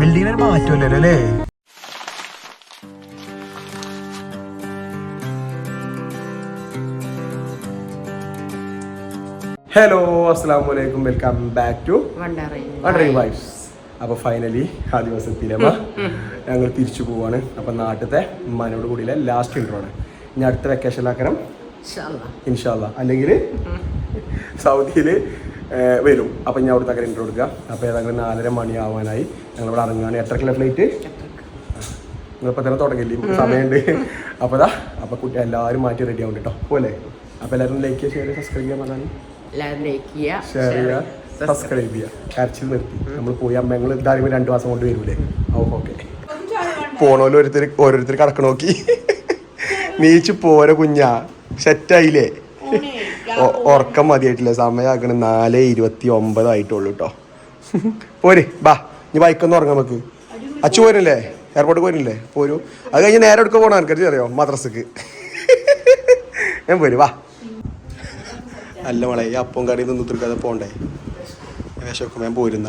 ബിൽഡിങ്ങിന് ഒരു മാറ്റമില്ലല്ലോ അല്ലേ? ഹലോ അസ്സാം വലൈക്കും welcome back to wandering wives അപ്പൊ ഫൈനലി ആ ദിവസത്തിലമ്മ ഞങ്ങൾ തിരിച്ചു പോവാണ്. അപ്പൊ നാട്ടിലത്തെ ഉമ്മാനോട് കൂടിയില്ല ലാസ്റ്റ് ഇൻട്രോ ആണ്. ഇനി അടുത്ത വെക്കേഷനിലാക്കണം ഇൻഷാല്ല അല്ലെങ്കിൽ സൗദിയിൽ വരും. അപ്പം ഞാൻ അവിടുത്തെ ഇൻട്രോ കൊടുക്കുക. അപ്പോൾ ഏതാണ്ട് നാലര മണിയാവാനായി. ഞങ്ങളിവിടെ ഇറങ്ങുകയാണ്. എത്രക്കുള്ള ഫ്ലൈറ്റ് നിങ്ങളിപ്പോൾ തന്നെ തുടങ്ങില്ലേ സമയമുണ്ട്. അപ്പോൾ അതാ അപ്പോൾ കുട്ടി എല്ലാവരും മാറ്റി റെഡി ആവും കേട്ടോ പോലെ അപ്പോൾ എല്ലാവരും ലൈക്ക് ചെയ്യുക ഷെയർ സബ്സ്ക്രൈബ് ചെയ്യാൻ പറഞ്ഞാൽ എല്ലാവരും ലൈക്ക് ചെയ്യുക ഷെയർ ചെയ്യുക സബ്സ്ക്രൈബ് ചെയ്യുക. കരച്ചിൽ നിർത്തി. നമ്മൾ പോയി അമ്മ ഞങ്ങൾ എന്തായാലും രണ്ട് മാസം കൊണ്ട് വരൂലേ? ഓ ഓക്കെ. പോണോലും ഓരോരുത്തർ ഓരോരുത്തർ കടക്കണോക്കി. നീച്ച് പോരെ കുഞ്ഞാ. സെറ്റായില്ലേ ഉറക്കം മതിയായിട്ടില്ല. സമയമാക്കണ നാല് ഇരുപത്തി ഒമ്പതായിട്ടുള്ളൂ കേട്ടോ പോര് ബാ ഇനി ബൈക്കൊന്ന് ഉറങ്ങാം നമുക്ക്. അച്ചു പോരല്ലേ എയർപോർട്ട് പോരില്ലേ പോരൂ. അത് കഴിഞ്ഞ് നേരെ എടുക്കാൻ പോകണം എനിക്ക് അറിയോ? മദ്രസക്ക്. ഞാൻ പോര് വാ അല്ല മോളെ ഈ അപ്പം കടയിൽ നിന്ന് ഉത്തരക്കാതെ പോണ്ടേ? വിശക്കും ഞാൻ പോരുന്ന.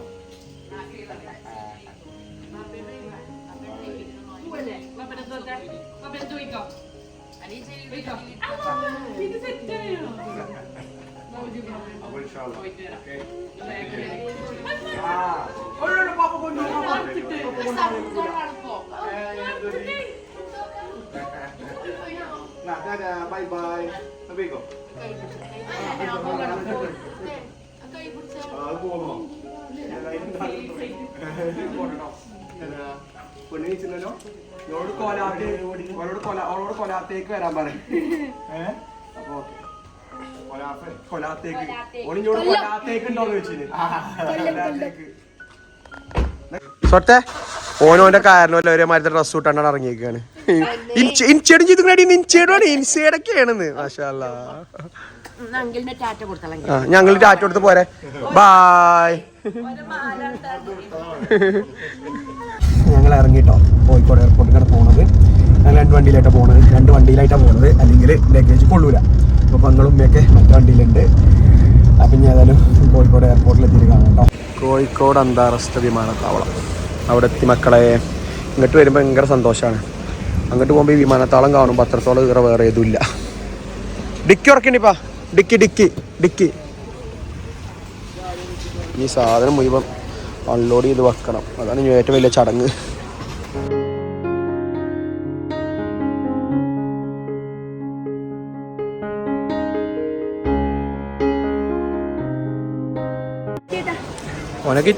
그러니까 아마 이거 됐잖아요. 먹을 샤워. 오케이. 아, 얼른 먹어보고 누가 먹을 때. Nah, dadah, bye bye. Sabi ko. Ako ibut sa. Ako mo. Dadah. Bye പെണ്ണിച്ചില്ലല്ലോ അവളോട് കോലാത്തേ അവളോട് കൊല അവളോട് കൊലാത്തേക്ക് വരാൻ പറ. ഏഹ് അപ്പൊ ഓക്കെ. കൊലാത്തേക്ക്. ഓളിഞ്ഞോട് കൊലാത്തേക്ക് ഉണ്ടോന്ന് വെച്ചിന് സ്വത്തെ ഓനോന്റെ കാരണമല്ല ഒരേ മാരത്തെ ഡ്രസ് ഇട്ടാണ് ഇറങ്ങിയേക്കാണ് ഇൻചേടും ചെയ്തിങ്ങടി ഇൻചേടുമാണ് ഇൻസേഡൊക്കെയാണെന്ന് മാഷാല്ലാ. ഞങ്ങൾ ടാറ്റ കൊടുത്ത് പോരെ. ബായ്. ഞങ്ങൾ ഇറങ്ങിയിട്ടോ കോഴിക്കോട് എയർപോർട്ടിലാണ് പോണത്. ഞങ്ങൾ രണ്ട് വണ്ടിയിലായിട്ടാണ് പോണത്. രണ്ട് വണ്ടിയിലായിട്ടാണ് പോണത്. അല്ലെങ്കിൽ ലഗേജ് കൊള്ളൂല. അപ്പോൾ പങ്ങളും ഉമ്മയൊക്കെ മറ്റു വണ്ടിയിലുണ്ട്. അപ്പം ഞാൻ ഏതായാലും കോഴിക്കോട് എയർപോർട്ടിൽ എത്തിയിട്ട് കാണാം കോഴിക്കോട് അന്താരാഷ്ട്ര വിമാനത്താവളം. അവിടെ എത്തി മക്കളെ ഇങ്ങോട്ട് വരുമ്പോൾ ഭയങ്കര സന്തോഷമാണ് അങ്ങോട്ട് പോകുമ്പോൾ ഈ വിമാനത്താവളം കാണുമ്പോൾ അത്രത്തോളം വേറെ വേറെ ഏതുമില്ല ഡിക്കി ഉറക്കണ്ടിപ്പാ ഡിക്കി ഡിക്കി ഡിക്കി. ഈ സാധനം മുഴുവൻ അൺലോഡ് ചെയ്ത് വെക്കണം. അതാണ് ഏറ്റവും വലിയ ചടങ്ങ്. ഓനക്ക്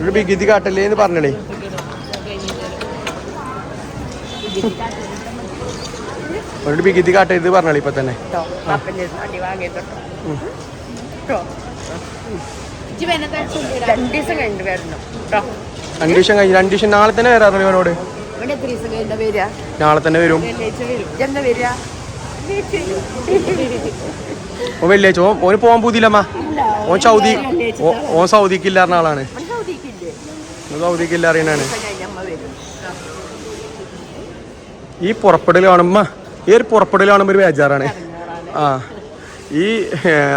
ഒരു ബിഗിതി കാട്ടല്ലേ എന്ന് പറഞ്ഞളേ ഒരു ബിഗിതി ഇത് പറഞ്ഞാളി ഇപ്പൊ തന്നെ. അടി കഴിഞ്ഞു രണ്ടു ദിവസം കഴിഞ്ഞിട്ട് വരണം കേട്ടോ രണ്ടു ദിവസം കഴിഞ്ഞ് രണ്ട് ദിവസം നാളെ തന്നെ വരാറുണ്ട് ഇവനോട്? കഴിഞ്ഞാ നാളെ തന്നെ വരും. ഓ വെള്ളിയാഴ്ച ഓൻ ഓന് പോകാൻ പൂതിയില്ലമ്മ. ഓൻ സൗദി ഓ- ഓൻ സൗദിക്ക് ഇല്ലാറുന്ന ആളാണ്. സൗദിക്ക് ഇല്ല അറിയണാണ്. അമ്മ വരും. ഈ പുറപ്പെടൽ കാണുമ്പോ ഈ ഒരു പുറപ്പെടൽ കാണുമ്പോൾ ഒരു ബേജാറാണ്. ആ. ഈ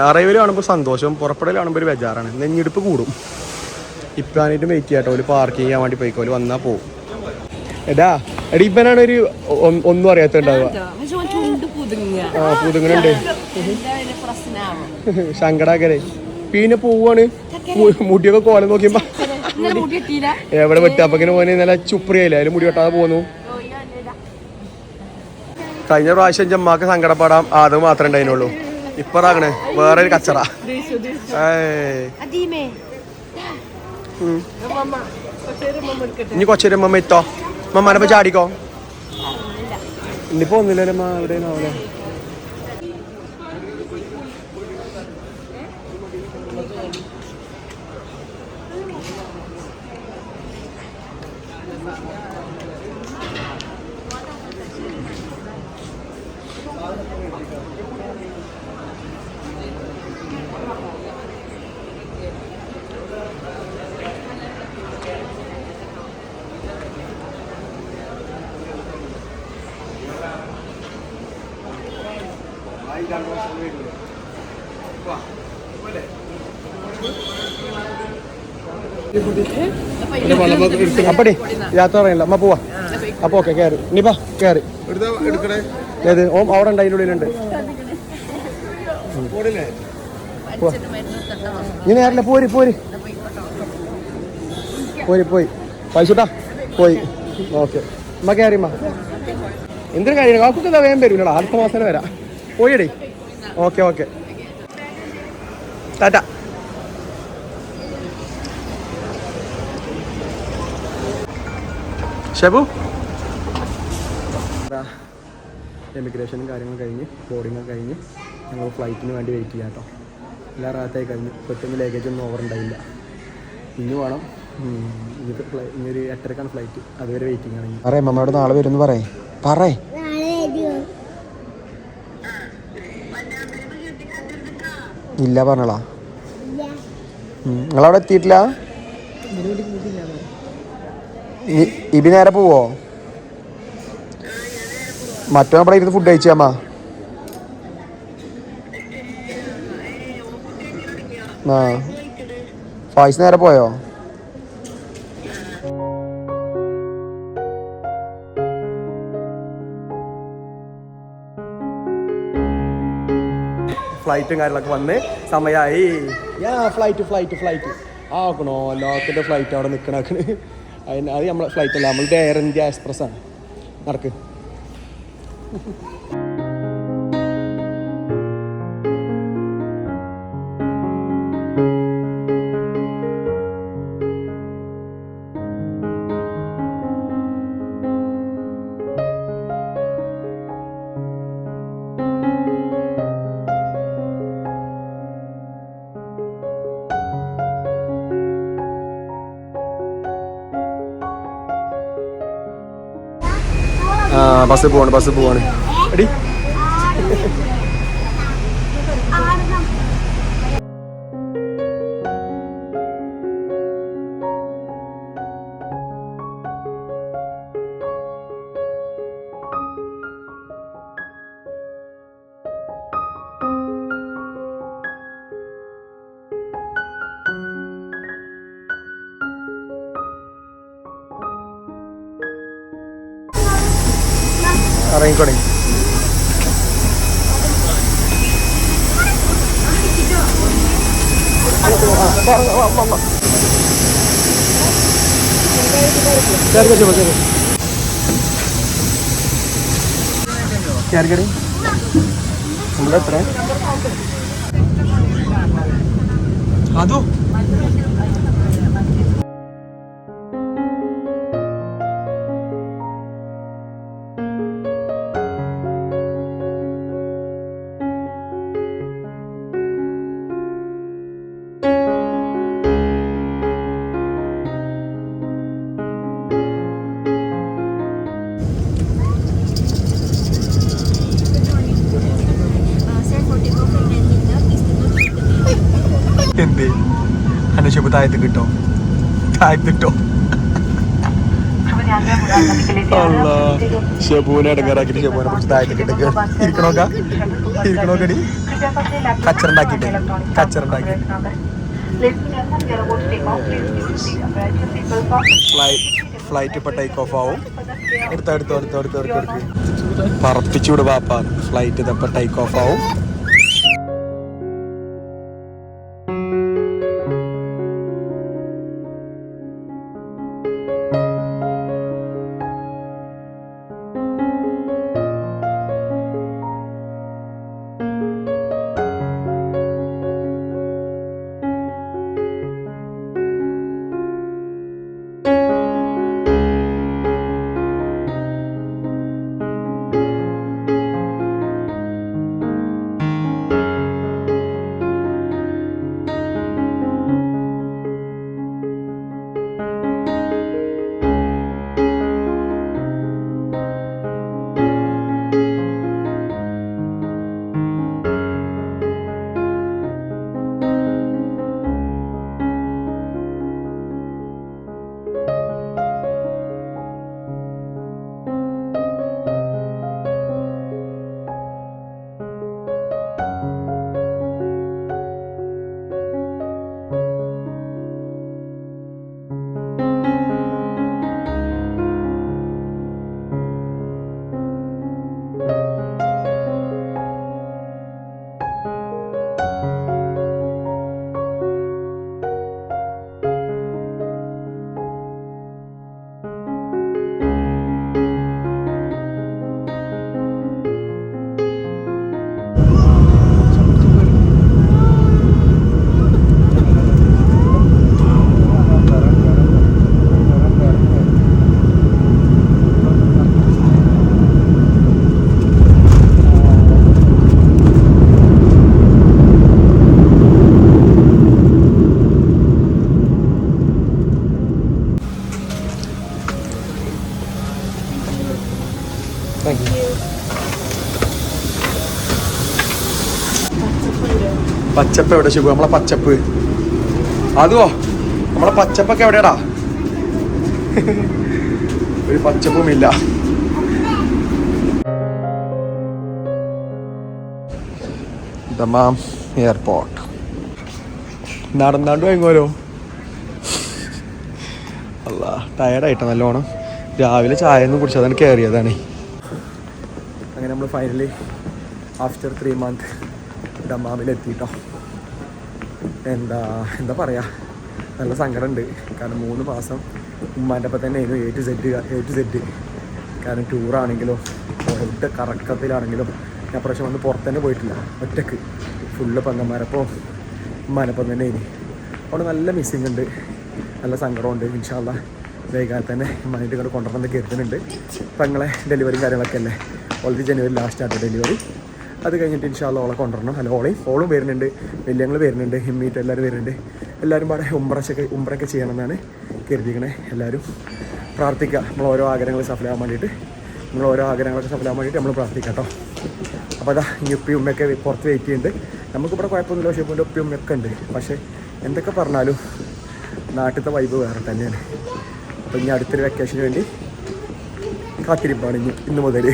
അറൈവൽ കാണുമ്പോൾ സന്തോഷം പുറപ്പെടൽ കാണുമ്പോൾ ഒരു ബേജാറാണ്. നെഞ്ഞെടുപ്പ് കൂടും. ഇപ്പാനായിട്ട് വെയിറ്റ് ചെയ്യാട്ടോ. ഒരു പാർക്ക് ചെയ്യാൻ വേണ്ടി പോയിക്കോൽ വന്നാ പോവും. എടാ എടാ ഇപ്പനാണ് ഒരു ഒന്നും അറിയാത്തുണ്ടാവുക ആ പുതുങ്ങനുണ്ട് ശങ്കടാക്കരെ പിന്നെ പോവാണ്. മുടിയൊക്കെ കോലം നോക്കിയപ്പോ എവിടെ വെട്ടാപ്പക്കിന് പോകാൻ നല്ല ചുപ്രിയായില്ല? അതിൽ മുടി വെട്ടാതെ പോന്നു. കഴിഞ്ഞ പ്രാവശ്യം ചെമ്മാക്ക് സങ്കടപ്പെടാം. അത് മാത്രമേ ഉണ്ടായിരുന്നുള്ളൂ. ഇപ്പറാകണേ വേറെ ഒരു കച്ചറ. ഇനി ഉം. മമ്മ എത്തോ മമ്മാനെ ചാടിക്കോ? ഇന്നിപ്പോ ഒന്നില്ലല്ലോ അവിടെ ആവലെ? അപ്പടി യാത്ര പറയണ്ട. അമ്മ പോവാ. അപ്പൊ ഓക്കെ കയറി ഇനിപ്പാ കയറി ഏത്? ഓം അവിടെ ഉണ്ട് അതിന്റെ ഉള്ളിലുണ്ട്. ഇനി നേരില്ല പോരി പോരി. പോരി പോയി. പൈസട്ടാ പോയി. ഓക്കെ. അമ്മ കയറി അമ്മ എന്തിനു കാര്യം കാക്കൊക്കെ വേഗം വരൂലടാ അടുത്ത മാസം വരാം. പോയിടേ ഓക്കെ ഓക്കെ. ടാറ്റ ഷബു എമിഗ്രേഷനും കാര്യങ്ങളും കഴിഞ്ഞ് ബോർഡിങ്ങും കഴിഞ്ഞ് ഞങ്ങൾ ഫ്ലൈറ്റിന് വേണ്ടി വെയിറ്റ് ചെയ്യാം കേട്ടോ എല്ലാ റാത്തായി കഴിഞ്ഞു പെട്ടെന്ന് ലഗേജ് ഒന്നും ഓവർ ഉണ്ടായില്ല. ഇനി വേണം ഇനിയിപ്പോൾ ഫ്ലൈ ഇനി ഒരു എട്ടരക്കാണ് ഫ്ലൈറ്റ് അതുവരെ വെയിറ്റിംഗ് ആണ് പറയേ മമ്മയോട് നാളെ വരുമെന്ന് പറയേ. പറയേ. ഇല്ല പറഞ്ഞളാ. നിങ്ങളവിടെ എത്തിയിട്ടില്ല? ഇബി നേരെ പോവോ? മറ്റോ നമ്മളെ ഇരുന്ന് ഫുഡ് കഴിച്ചാമ്മ ആ. ഫായ്സ് നേരെ പോയോ? ഫ്ലൈറ്റും കാര്യങ്ങളൊക്കെ വന്ന് സമയമായി ഞാൻ ഫ്ലൈറ്റ് ഫ്ലൈറ്റ് ഫ്ലൈറ്റ് ആക്കണോ? ലോക്കന്റെ ഫ്ലൈറ്റ് അവിടെ നിൽക്കണാക്കണ് അതിന് അത് നമ്മളെ ഫ്ലൈറ്റ് അല്ല നമ്മളുടെ എയർ ഇന്ത്യ എക്സ്പ്രസ് ആണ്. നടക്ക്. ബസ് പോവാണ് ബസ് പോവാണ്. എടി. ഇറങ്ങിക്കോടെ കയറി നമ്മളെത്ര അതോ? അനുശുഭ താഴത്ത് കിട്ടോ? താഴത്ത് കിട്ടോ? ഷെബൂനെ ഇടങ്ങാറാക്കിട്ട് ഷെബൂനെ പിടിച്ച് താഴത്ത് കിട്ടൊക്കെ ഇരിക്കണോക്ക? ഇരിക്കണോക്കടി? കച്ചറുണ്ടാക്കിട്ട് കച്ചറുണ്ടാക്കി ഫ്ലൈറ്റ് ഫ്ലൈറ്റ് ഇപ്പൊ ടേക്ക് ഓഫ് ആവും എടുത്തോ എടുത്തോ എടുത്തോ എടുത്തോ എടുത്തോ. എടുക്ക് പറപ്പിച്ചുവിട് പാപ്പ ഫ്ലൈറ്റ് ഇതപ്പോ ടേക്ക് ഓഫ് ആവും പച്ചപ്പ് എവിടെ ശിവ? നമ്മളെ പച്ചപ്പ്. അതുവോ? നമ്മളെ പച്ചപ്പൊക്കെ എവിടെയാടാ? ഒരു പച്ചപ്പുമില്ല. Dammam airport. നടന്നാണ്ട് വാങ്ങുമല്ലോ അല്ല ടയർഡായിട്ടാ നല്ലോണം. രാവിലെ ചായ ഒന്നും കുടിച്ചതാണ് കയറിയതാണ് അങ്ങനെ നമ്മൾ ഫൈനലി ആഫ്റ്റർ ത്രീ മന്ത് ദമാമിലെത്തിട്ടോ. എന്താ എന്താ പറയുക നല്ല സങ്കടമുണ്ട്. കാരണം മൂന്ന് മാസം ഉമ്മാന്റെ അപ്പം തന്നെ ആയിരുന്നു A to Z A to Z കാരണം ടൂറാണെങ്കിലും എവിടെ കറക്കത്തിലാണെങ്കിലും ഞാൻ പ്രാവശ്യം വന്ന് പുറത്ത് തന്നെ പോയിട്ടില്ല ഒറ്റയ്ക്ക്. ഫുള്ള് പങ്കന്മാരപ്പോൾ ഉമ്മാനപ്പം തന്നെ ഇനി അവിടെ നല്ല മിസ്സിങ് ഉണ്ട് നല്ല സങ്കടമുണ്ട് ഇൻഷാല്ല വൈകാതെ തന്നെ ഉമ്മാനായിട്ട് ഇങ്ങോട്ട് കൊണ്ടുവരണം എന്ന് കരുതുന്നുണ്ട്. നിങ്ങളെ ഡെലിവറിയും കാര്യങ്ങളൊക്കെ അല്ലേ? ഓൾറെഡി ജനുവരി ലാസ്റ്റ് ആയിട്ട് ഡെലിവറി അത് കഴിഞ്ഞിട്ട് ഇൻഷാല്ല ഓളെ കൊണ്ടുവരണം. അല്ല ഓളെയും ഓളും വരുന്നുണ്ട്. വലിയങ്ങൾ വരുന്നുണ്ട്. ഹിമ്മീറ്റ് എല്ലാവരും വരുന്നുണ്ട്. എല്ലാവരും പാടെ ഉംറച്ചൊക്കെ ഉംറയൊക്കെ ചെയ്യണമെന്നാണ് കരുതിക്കണേ എല്ലാവരും പ്രാർത്ഥിക്കുക. നമ്മൾ ഓരോ ആഗ്രഹങ്ങൾ സഫലമാകാൻ വേണ്ടിയിട്ട്. നമ്മൾ ഓരോ ആഗ്രഹങ്ങളൊക്കെ സഫലമാകാൻ വേണ്ടിയിട്ട് നമ്മൾ പ്രാർത്ഥിക്കാം കേട്ടോ. അപ്പോൾ അതാ ഈ ഉപ്പി ഉമ്മയൊക്കെ പുറത്ത് വെയിറ്റ് ചെയ്യുന്നുണ്ട്. നമുക്കിവിടെ കുഴപ്പമൊന്നുമില്ല. പക്ഷേ ഇപ്പോൾ ഉപ്പി ഉമ്മയൊക്കെ ഉണ്ട്. പക്ഷേ എന്തൊക്കെ പറഞ്ഞാലും നാട്ടിലത്തെ വൈബ് വേറെ തന്നെയാണ്. അപ്പോൾ ഇനി അടുത്തൊരു വെക്കേഷന് വേണ്ടി കാത്തിരിപ്പാണ് ഇനി ഇന്ന് മുതൽ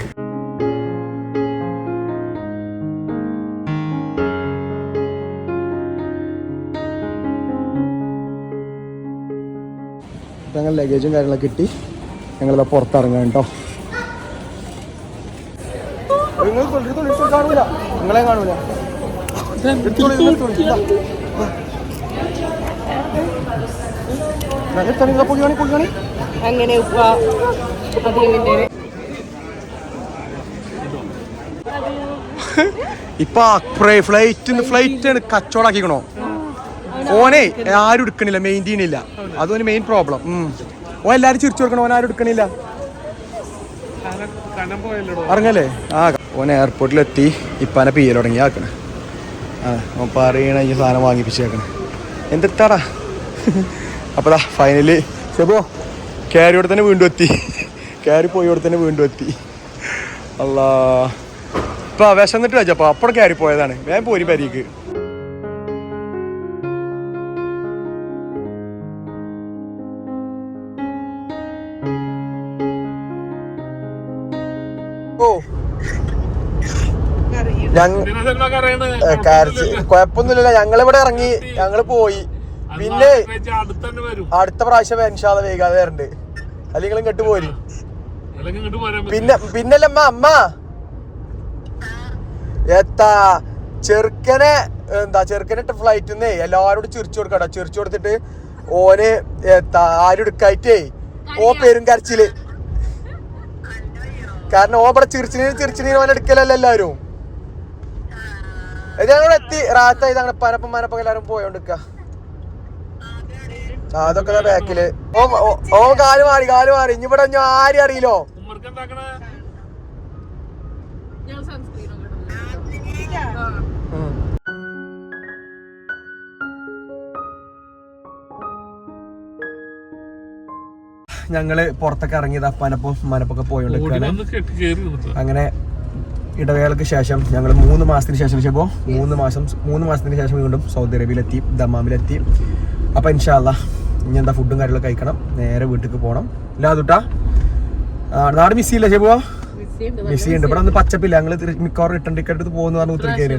ലഗേജും കാര്യങ്ങളൊക്കെ കിട്ടി. ഞങ്ങളിതാ പുറത്തിറങ്ങാൻ കേട്ടോ. കാണൂല. നിങ്ങളെ കാണൂല. അങ്ങനെ ഇപ്പൊ ഫ്ലൈറ്റ് ഫ്ലൈറ്റ് കച്ചവടാക്കിക്കണോ? ഓനെ ആരും എടുക്കണില്ല മെയിന്റെയിൻ ഇല്ല അതൊരു മെയിൻ പ്രോബ്ലം ഓ എല്ലാരും ചിരിച്ചു കൊടുക്കണം ഓൻ ആരും എടുക്കണില്ല. ഇറങ്ങല്ലേ? ആ ഓൻ എയർപോർട്ടിലെത്തി ഇപ്പാനെ പിയ്യൽ തുടങ്ങി ആക്കണ. ആ ഓൻ പറയണ ഈ സാധനം വാങ്ങിപ്പിച്ചേക്കണേ. എന്തെത്താടാ അപ്പൊ ദാ ഫൈനലി ചെപ്പോ കയറിയോടെ തന്നെ വീണ്ടും എത്തി. കയറി പോയോടെ തന്നെ വീണ്ടും എത്തി. അല്ലാ ഇപ്പൊ വിശന്നിട്ട് വെച്ചപ്പോ അപ്പടെ കയറി പോയതാണ്. ഞാൻ പോരി പരിക്ക്. ഞങ്ങ ഞങ്ങൾ ഇവിടെ ഇറങ്ങി ഞങ്ങൾ പോയി. പിന്നെ അടുത്ത പ്രാവശ്യം വേഗാതെ വൈകാതെ വരണ്ട്. അല്ലെങ്കിൽ ഇങ്ങോട്ട് പോരും. പിന്നെ പിന്നല്ലമ്മ അമ്മ അമ്മ. എത്താ ചെറുക്കനെ എന്താ ചെറുക്കനെ ഫ്ലൈറ്റിൽ എല്ലാരോടും ചിരിച്ചു കൊടുക്കട്ടോ ചിരിച്ചു കൊടുത്തിട്ട് ഓന് എത്താ ആരും എടുക്കായിട്ടേ ഓ പേരും കരച്ചിൽ. കാരണം ഓ ഇവിടെ ചിരിച്ചിന് ചിരിച്ചിന് എടുക്കലല്ല എല്ലാരും. ഇത് ഞങ്ങളിവിടെ എത്തി. റാത്തായി അങ്ങനെ പനപ്പം മനപ്പം എല്ലാരും പോയോണ്ടിക്ക അതൊക്കെ ബാക്കിൽ ഓ ഓ- കാൽ മാറി കാൽ മാറി. ഇനി ഇവിടെ ഞാൻ ആരും അറിയില്ലോ? ഞങ്ങൾ പുറത്തൊക്കെ ഇറങ്ങിയത് അപ്പാനപ്പം മനപ്പൊക്കെ പോയോണ്ടിരിക്കാണ്. അങ്ങനെ ഇടവേളക്ക് ശേഷം ഞങ്ങൾ മൂന്ന് മാസത്തിന് ശേഷം ഇപ്പോൾ മൂന്ന് മാസം മൂന്ന് മാസത്തിന് ശേഷം വീണ്ടും സൗദി അറേബ്യയിലെത്തി ദമാമിലെത്തി. അപ്പം ഇൻഷാല്ല ഇനി എന്താ ഫുഡും കാര്യങ്ങളൊക്കെ കഴിക്കണം. നേരെ വീട്ടിലേക്ക് പോകണം ഇല്ലാതുട്ടാ നാട് മിസ് ചെയ്യില്ല ഷെബോ? മിസ് ചെയ്യുന്നുണ്ട് ഇവിടെ ഒന്ന് പച്ചപ്പില്ല? ഞങ്ങൾ മിക്കവാറും റിട്ടേൺ ടിക്കറ്റ് എടുത്ത് പോകുന്ന പറഞ്ഞ ഉത്തരക്കേര്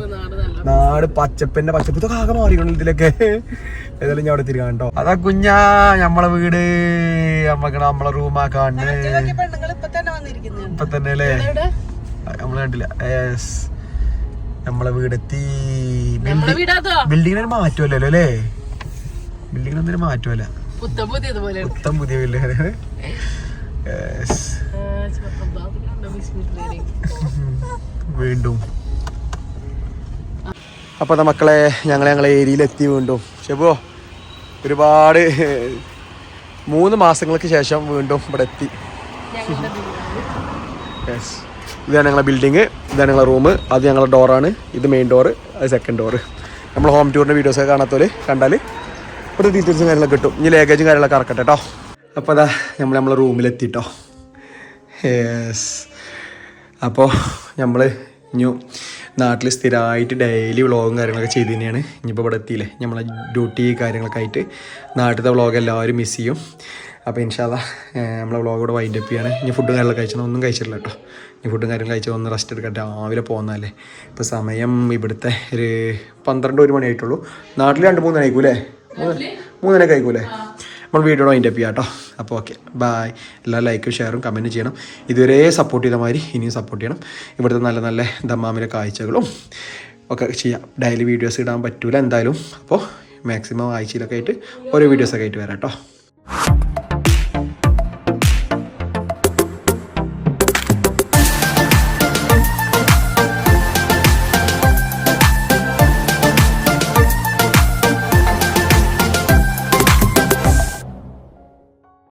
നാട് പച്ചപ്പിന്റെ പച്ചപ്പ്. ഇതൊക്കെ ആകെ മാറിക്കണം ഇതിലൊക്കെ. ഏതായാലും ഞാൻ അവിടെ തിരികാൻ കേട്ടോ. അതാ കുഞ്ഞാ നമ്മളെ വീട്. നമ്മക്കണ നമ്മളെ റൂമാ കാണുന്നത് ഇപ്പൊ തന്നെ അല്ലേ നമ്മൾ കണ്ടില്ല. നമ്മളെ വീടെത്തി ബിൽഡിങ്ങിനൊരു മാറ്റമല്ലോ അല്ലേ? ബിൽഡിങ്ങിനൊന്നും മാറ്റമല്ല. പുത്തം പുതിയ വീണ്ടും. അപ്പോൾ മക്കളെ ഞങ്ങൾ ഞങ്ങളെ ഏരിയയിലെത്തി വീണ്ടും. ഷെബോ ഒരുപാട് മൂന്ന് മാസങ്ങൾക്ക് ശേഷം വീണ്ടും ഇവിടെ എത്തി. യെസ് ഇതാണ് ഞങ്ങളുടെ ബിൽഡിങ് ഇതാണ് ഞങ്ങളുടെ റൂം അത് ഞങ്ങളുടെ ഡോറാണ് ഇത് മെയിൻ ഡോറ് അത് സെക്കൻഡ് ഡോറ് നമ്മൾ ഹോം ടൂറിന്റെ വീഡിയോസൊക്കെ കാണാത്തവർ കണ്ടാൽ ഇവിടെ ഡീറ്റെയിൽസും കാര്യങ്ങളൊക്കെ കിട്ടും. ഇനി ലേഗേജും കാര്യങ്ങളൊക്കെ ഇറക്കട്ടെ കേട്ടോ അപ്പോൾ അതാ നമ്മൾ നമ്മളെ റൂമിലെത്തി കേട്ടോ യെസ് അപ്പോൾ നമ്മൾ ഇനി നാട്ടിൽ സ്ഥിരമായിട്ട് ഡെയിലി വ്ളോഗും കാര്യങ്ങളൊക്കെ ചെയ്ത് തന്നെയാണ്. ഇനിയിപ്പോൾ ഇവിടെ എത്തിയില്ലേ? നമ്മളെ ഡ്യൂട്ടി കാര്യങ്ങളൊക്കെ ആയിട്ട് നാട്ടിലത്തെ വ്ളോഗ് എല്ലാവരും മിസ് ചെയ്യും. അപ്പോൾ ഇൻഷാല്ല നമ്മളെ വ്ളോഗ് ഇവിടെ വൈൻഡ് അപ്പ് ചെയ്യാണ്. ഇനി ഫുഡും കാര്യങ്ങളൊക്കെ കഴിച്ചാൽ ഒന്നും കഴിച്ചിട്ടില്ല കേട്ടോ ഫുഡും കാര്യങ്ങളും കഴിച്ച് ഒന്ന് റെസ്റ്റ് എടുക്കട്ടെ രാവിലെ പോകുന്നതല്ലേ? ഇപ്പോൾ സമയം ഇവിടുത്തെ ഒരു പന്ത്രണ്ട് ഒരു മണി ആയിട്ടുള്ളൂ. നാട്ടിൽ രണ്ട് മൂന്ന് ആയിക്കൂലേ മൂന്നര കഴിക്കൂലേ നമ്മൾ വീഡിയോ അതിന്റെ അപ്പ് ചെയ്യാം കേട്ടോ. അപ്പോൾ ഓക്കെ ബായ് എല്ലാ ലൈക്കും ഷെയറും കമന്റും ചെയ്യണം. ഇതുവരെ സപ്പോർട്ട് ചെയ്ത മാതിരി ഇനിയും സപ്പോർട്ട് ചെയ്യണം. ഇവിടുത്തെ നല്ല നല്ല ദമ്മാമിലെ കാഴ്ചകളും ഒക്കെ ചെയ്യാം. ഡെയിലി വീഡിയോസ് ഇടാൻ പറ്റൂല എന്തായാലും. അപ്പോൾ മാക്സിമം ആഴ്ചയിലൊക്കെ ആയിട്ട് ഓരോ വീഡിയോസൊക്കെ ആയിട്ട് വരാം കേട്ടോ.